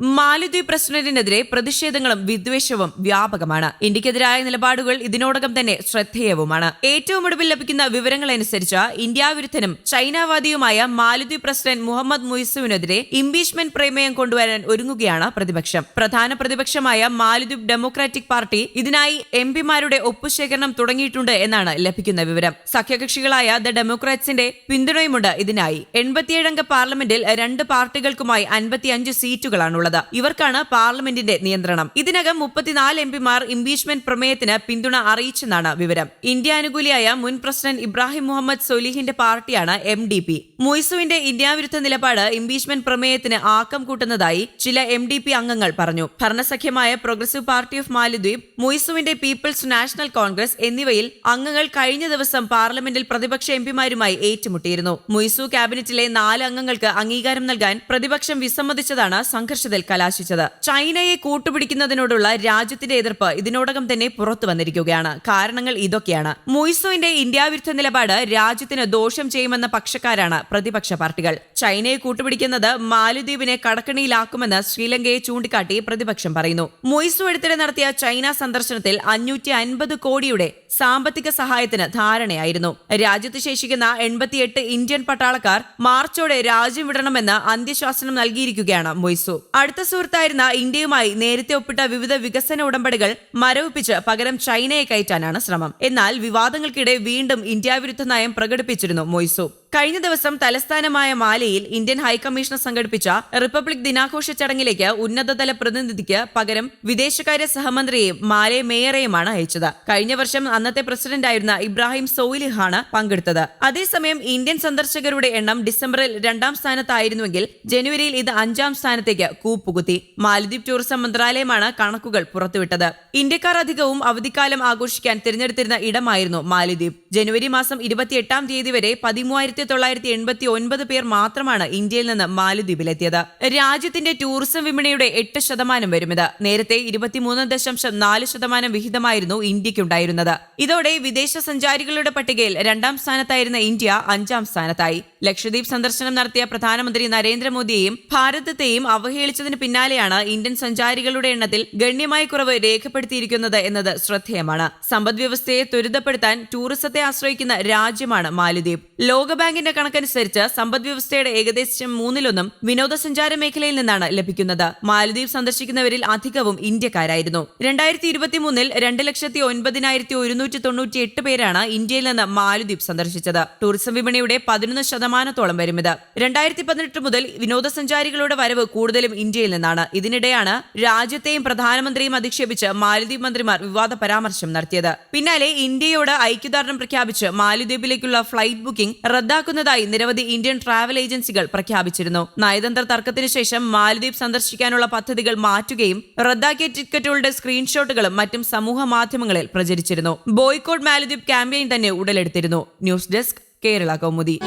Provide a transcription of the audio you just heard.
മാലദ്വീപ് പ്രസിഡന്റിനെതിരെ പ്രതിഷേധങ്ങളും വിദ്വേഷവും വ്യാപകമാണ്. ഇന്ത്യക്കെതിരായ നിലപാടുകൾ ഇതിനോടകം തന്നെ ശ്രദ്ധേയവുമാണ്. ഏറ്റവും ഒടുവിൽ ലഭിക്കുന്ന വിവരങ്ങളനുസരിച്ച് ഇന്ത്യ വിരുദ്ധനും ചൈനാവാദിയുമായ മാലിദ്വീപ് പ്രസിഡന്റ് മുഹമ്മദ് മുയിസുവിനെതിരെ ഇംപീച്ച്മെന്റ് പ്രമേയം കൊണ്ടുവരാൻ ഒരുങ്ങുകയാണ് പ്രതിപക്ഷം. പ്രധാന പ്രതിപക്ഷമായ മാലിദ്വീപ് ഡെമോക്രാറ്റിക് പാർട്ടി ഇതിനായി എം പിമാരുടെ ഒപ്പുശേഖരണം തുടങ്ങിയിട്ടുണ്ട് എന്നാണ് ലഭിക്കുന്ന വിവരം. സഖ്യകക്ഷികളായ ദ ഡെമോക്രാറ്റ്സിന്റെ പിന്തുണയുമുണ്ട് ഇതിനായി. എൺപത്തിയേഴംഗ പാർലമെന്റിൽ രണ്ട് പാർട്ടികൾക്കുമായി അൻപത്തിയഞ്ച് സീറ്റുകളാണുള്ളത്. ഇവർക്കാണ് പാർലമെന്റിന്റെ നിയന്ത്രണം. ഇതിനകം മുപ്പത്തിനാല് എം പിമാർ ഇംപീച്ച്മെന്റ് പ്രമേയത്തിന് പിന്തുണ അറിയിച്ചെന്നാണ് വിവരം. ഇന്ത്യ അനുകൂലിയായ മുൻ പ്രസിഡന്റ് ഇബ്രാഹിം മുഹമ്മദ് സൊലീഹിന്റെ പാർട്ടിയാണ് എം ഡി പി. മുയ്സുവിന്റെ ഇന്ത്യാവിരുദ്ധ നിലപാട് ഇംപീച്ച്മെന്റ് പ്രമേയത്തിന് ആക്കം കൂട്ടുന്നതായി ചില എം ഡി പി അംഗങ്ങൾ പറഞ്ഞു. ഭരണസഖ്യമായ പ്രോഗ്രസീവ് പാർട്ടി ഓഫ് മാലദ്വീപ് മുയ്സുവിന്റെ പീപ്പിൾസ് നാഷണൽ കോൺഗ്രസ് എന്നിവയിൽ അംഗങ്ങൾ കഴിഞ്ഞ ദിവസം പാർലമെന്റിൽ പ്രതിപക്ഷ എംപിമാരുമായി ഏറ്റുമുട്ടിയിരുന്നു. മുയ്സു ക്യാബിനറ്റിലെ നാല് അംഗങ്ങൾക്ക് അംഗീകാരം നൽകാൻ പ്രതിപക്ഷം വിസമ്മതിച്ചതാണ് സംഘർഷത്തിൽ. കലാശിച്ചത്. ചൈനയെ കൂട്ടുപിടിക്കുന്നതിനോടുള്ള രാജ്യത്തിന്റെ എതിർപ്പ് ഇതിനോടകം തന്നെ പുറത്തു വന്നിരിക്കുകയാണ്. കാരണങ്ങൾ ഇതൊക്കെയാണ്. മൊയ്സോയിന്റെ ഇന്ത്യ വിരുദ്ധ നിലപാട് രാജ്യത്തിന് ദോഷം ചെയ്യുമെന്ന പക്ഷക്കാരാണ് പ്രതിപക്ഷ പാർട്ടികൾ. ചൈനയെ കൂട്ടുപിടിക്കുന്നത് മാലിദ്വീപിനെ കടക്കണിയിലാക്കുമെന്ന് ശ്രീലങ്കയെ ചൂണ്ടിക്കാട്ടി പ്രതിപക്ഷം പറയുന്നു. മൊയ്സോ അടുത്തിടെ നടത്തിയ ചൈന സന്ദർശനത്തിൽ അഞ്ഞൂറ്റി അൻപത് കോടിയുടെ സാമ്പത്തിക സഹായത്തിന് ധാരണയായിരുന്നു. രാജ്യത്ത് ശേഷിക്കുന്ന എൺപത്തിയെട്ട് ഇന്ത്യൻ പട്ടാളക്കാർ മാർച്ചോടെ രാജ്യം വിടണമെന്ന് അന്ത്യശാസനം നൽകിയിരിക്കുകയാണ് മൊയ്സു. അടുത്ത സുഹൃത്തായിരുന്ന ഇന്ത്യയുമായി നേരത്തെ ഒപ്പിട്ട വിവിധ വികസന ഉടമ്പടികൾ മരവിപ്പിച്ച് പകരം ചൈനയെ കയറ്റാനാണ് ശ്രമം. എന്നാൽ വിവാദങ്ങൾക്കിടെ വീണ്ടും ഇന്ത്യ വിരുദ്ധ നയം പ്രകടിപ്പിച്ചിരുന്നു മൊയ്സു. കഴിഞ്ഞ ദിവസം തലസ്ഥാനമായ മാലയിൽ ഇന്ത്യൻ ഹൈക്കമ്മീഷണർ സംഘടിപ്പിച്ച റിപ്പബ്ലിക് ദിനാഘോഷ ചടങ്ങിലേക്ക് ഉന്നതതല പ്രതിനിധിക്ക് പകരം വിദേശകാര്യ സഹമന്ത്രിയെയും മാലെ മേയറെയുമാണ് അയച്ചത്. കഴിഞ്ഞ വർഷം അന്നത്തെ പ്രസിഡന്റായിരുന്ന ഇബ്രാഹിം സോയിലിഹാണ് പങ്കെടുത്തത്. അതേസമയം ഇന്ത്യൻ സന്ദർശകരുടെ എണ്ണം ഡിസംബറിൽ രണ്ടാം സ്ഥാനത്തായിരുന്നുവെങ്കിൽ ജനുവരിയിൽ ഇത് അഞ്ചാം സ്ഥാനത്തേക്ക് കൂപ്പുകുത്തി മാലദ്വീപ് ടൂറിസം മന്ത്രാലയമാണ് കണക്കുകൾ പുറത്തുവിട്ടത്. ഇന്ത്യക്കാർ അധികവും അവധിക്കാലം ആഘോഷിക്കാൻ തിരഞ്ഞെടുത്തിരുന്ന ഇടമായിരുന്നു മാലദ്വീപ്. ജനുവരി മാസം ഇരുപത്തിയെട്ടാം തീയതി വരെ പതിമൂവായിരത്തി തൊള്ളായിരത്തി എൺപത്തി ഒൻപത് പേർ മാത്രമാണ് ഇന്ത്യയിൽ നിന്ന് മാലദ്വീപിലെത്തിയത്. രാജ്യത്തിന്റെ ടൂറിസം വിപണിയുടെ എട്ട് ശതമാനം വരുമിത്. നേരത്തെ ഇരുപത്തിമൂന്ന് ദശാംശം നാല് ശതമാനം വിഹിതമായിരുന്നു ഇന്ത്യക്കുണ്ടായിരുന്നത്. ഇതോടെ വിദേശ സഞ്ചാരികളുടെ പട്ടികയിൽ രണ്ടാം സ്ഥാനത്തായിരുന്ന ഇന്ത്യ അഞ്ചാം സ്ഥാനത്തായി. ലക്ഷദ്വീപ് സന്ദർശനം നടത്തിയ പ്രധാനമന്ത്രി നരേന്ദ്രമോദിയെയും ഭാരതത്തെയും അവഹേളിച്ചതിന് പിന്നാലെയാണ് ഇന്ത്യൻ സഞ്ചാരികളുടെ എണ്ണത്തിൽ ഗണ്യമായ കുറവ് രേഖപ്പെടുത്തിയിരിക്കുന്നത് എന്നത് ശ്രദ്ധേയമാണ്. സമ്പദ്വ്യവസ്ഥയെ ത്വരിതപ്പെടുത്താൻ ടൂറിസത്തെ ആശ്രയിക്കുന്ന രാജ്യമാണ് മാലിദ്വീപ്. ലോകബാങ്കിന്റെ കണക്കനുസരിച്ച് സമ്പദ് വ്യവസ്ഥയുടെ ഏകദേശം മൂന്നിലൊന്നും വിനോദസഞ്ചാര മേഖലയിൽ നിന്നാണ് ലഭിക്കുന്നത്. മാലിദ്വീപ് സന്ദർശിക്കുന്നവരിൽ അധികവും ഇന്ത്യക്കാരായിരുന്നു. രണ്ടായിരത്തി ഇരുപത്തിമൂന്നിൽ രണ്ട് ലക്ഷത്തി ഒൻപതിനായിരത്തി ഒരുന്നൂറ്റി തൊണ്ണൂറ്റി എട്ട് പേരാണ് ഇന്ത്യയിൽ നിന്ന് മാലിദ്വീപ് സന്ദർശിച്ചത്. ടൂറിസം വിപണിയുടെ പതിനൊന്ന് ശതമാനത്തോളം വരും ഇത് രണ്ടായിരത്തി പതിനെട്ട് മുതൽ വിനോദസഞ്ചാരികളുടെ വരവ് കൂടുതലും ഇന്ത്യയിൽ നിന്നാണ്. ഇതിനിടെയാണ് രാജ്യത്തെയും പ്രധാനമന്ത്രിയും അധിക്ഷേപിച്ച് മാലിദ്വീപ് മന്ത്രിമാർ വിവാദ പരാമർശം നടത്തിയത്. പിന്നാലെ ഇന്ത്യയോട് ഐക്യദാർഢ്യം പ്രഖ്യാപിച്ച് മാലിദ്വീപിലേക്കുള്ള ഫ്ലൈറ്റ് ബുക്കിംഗ് റദ്ദാക്കുന്നതായി നിരവധി ഇന്ത്യൻ ട്രാവൽ ഏജൻസികൾ പ്രഖ്യാപിച്ചിരുന്നു. നയതന്ത്ര തർക്കത്തിന് ശേഷം മാലദ്വീപ് സന്ദർശിക്കാനുള്ള പദ്ധതികൾ മാറ്റുകയും റദ്ദാക്കിയ ടിക്കറ്റുകളുടെ സ്ക്രീൻഷോട്ടുകളും മറ്റും സമൂഹ മാധ്യമങ്ങളിൽ പ്രചരിച്ചിരുന്നു. ബോയ്ക്കോട്ട് മാലിദ്വീപ് ക്യാമ്പയിൻ തന്നെ ഉടലെടുത്തിരുന്നു. News desk Kerala Kaumudi.